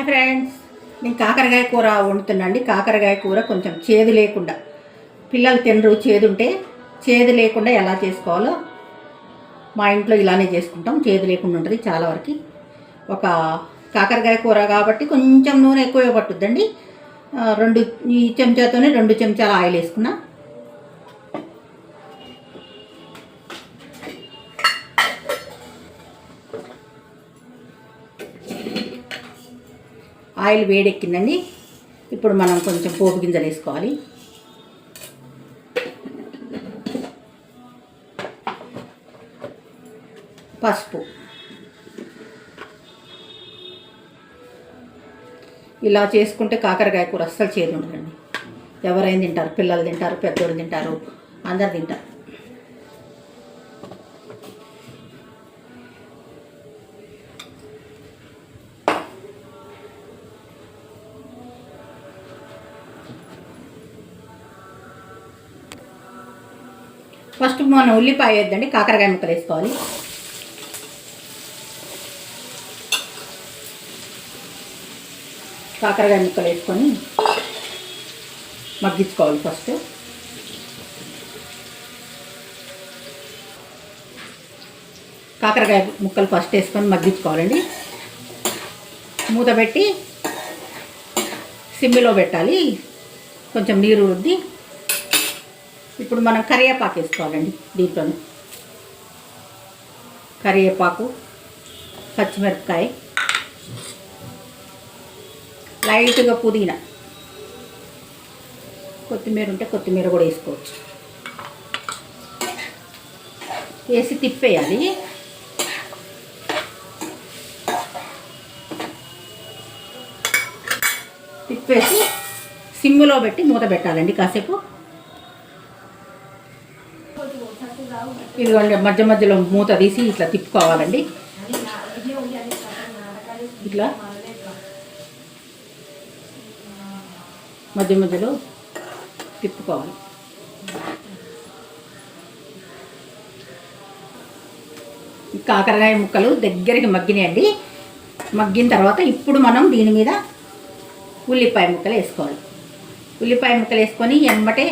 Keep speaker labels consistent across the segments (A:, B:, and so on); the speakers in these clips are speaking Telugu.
A: Hi friends. నేను కాకరకాయ కూర వండుతున్నాండి. కాకరకాయ కూర కొంచెం చేదు లేకుండా. పిల్లలు తినరు చేదు ఉంటే చేదు లేకుండా ఎలా చేసుకోవాలో మా ఇంట్లో ఇలానే చేసుకుంటాం. చేదు లేకుండా ఉంటుంది చాలా వరకు. ఒక కాకరకాయ కూర కాబట్టి కొంచెం నూనె ఎక్కువ పట్టుద్దండి. రెండు ఈ చెంచాతోనే రెండు చెంచాల ఆయిల్ వేసుకున్నా ఆయిల్ వేడెక్కిందండి. ఇప్పుడు మనం కొంచెం పోపు గింజలు వేసుకోవాలి. పసుపు. ఇలా చేసుకుంటే కాకరకాయ కూర అస్సలు చేదు ఉండదండి. ఎవరైనా తింటారు పిల్లలు తింటారు పెద్దోళ్ళు తింటారు అందరు తింటారు. ఫస్ట్ మనం ఉల్లిపాయ వేద్దండి కాకరకాయ ముక్కలు వేసుకోవాలి. కాకరకాయ ముక్కలు వేసుకొని మగ్గించుకోవాలి ఫస్ట్. కాకరకాయ ముక్కలు ఫస్ట్ వేసుకొని మగ్గించుకోవాలండి. మూత పెట్టి సిమ్మిలో పెట్టాలి. కొంచెం నీరు రుద్ది ఇప్పుడు మనం కరివేపాకు వేసుకోవాలండి దీంట్లో కరివేపాకు పచ్చిమిరపకాయ లైట్గా పుదీనా. కొత్తిమీర ఉంటే కొత్తిమీర కూడా వేసుకోవచ్చు. వేసి తిప్పేయాలి. తిప్పేసి సిమ్ములో పెట్టి మూత పెట్టాలండి కాసేపు. ఇదిగోండి మధ్య మధ్యలో మూత తీసి ఇట్లా తిప్పుకోవాలండి. ఇట్లా. మధ్య మధ్యలో తిప్పుకోవాలి. కాకరకాయ ముక్కలు దగ్గరికి మగ్గినాయండి. మగ్గిన తర్వాత ఇప్పుడు మనం దీని మీద ఉల్లిపాయ ముక్కలు వేసుకోవాలి. ఉల్లిపాయ ముక్కలు వేసుకొని ఎమ్మటే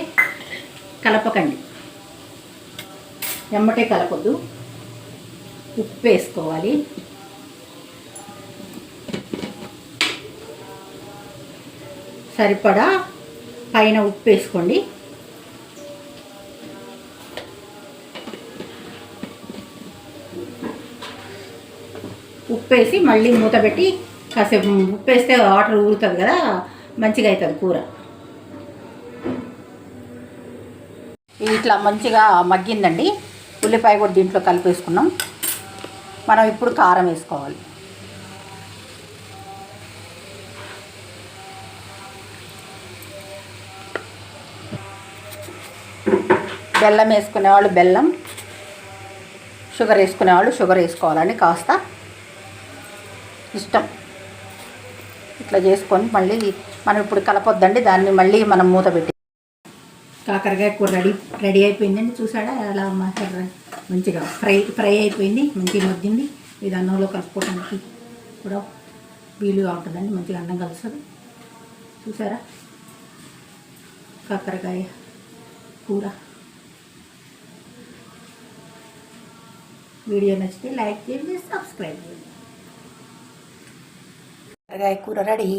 A: కలపకండి. ఎమ్మటే కలపొద్దు. ఉప్పు వేసుకోవాలి. సరిపడా పైన ఉప్పు వేసుకోండి. ఉప్పు వేసి మళ్ళీ మూత పెట్టి కాసేపు ఉప్పు వేస్తే వాటర్ ఊరుతుంది కదా మంచిగా అవుతుంది కూర. ఇట్లా మంచిగా మగ్గిందండి. ఉల్లిపాయ కూడా దీంట్లో కలిపేసుకున్నాం. మనం ఇప్పుడు కారం వేసుకోవాలి. బెల్లం వేసుకునేవాళ్ళు బెల్లం షుగర్ వేసుకునేవాళ్ళు షుగర్ వేసుకోవాలని కాస్త. ఇష్టం. ఇట్లా చేసుకొని మళ్ళీ మనం ఇప్పుడు కలపొద్దండి దాన్ని మళ్ళీ మనం మూత పెట్టి కాకరకాయ కూర రెడీ రెడీ అయిపోయిందండి. చూసాడా? అలా మాట్లాడరా? మంచిగా ఫ్రై ఫ్రై అయిపోయింది మంచిగా మగ్గింది. ఇది అన్నంలో కలుపుకోవడానికి కూడా వీలుగా ఉంటుందండి. మంచిగా అన్నం కలుస్తుంది. చూసారా? కాకరకాయ కూర. వీడియో నచ్చితే లైక్ చేయండి సబ్స్క్రైబ్ చేయండి. కాకరకాయ కూర రెడీ.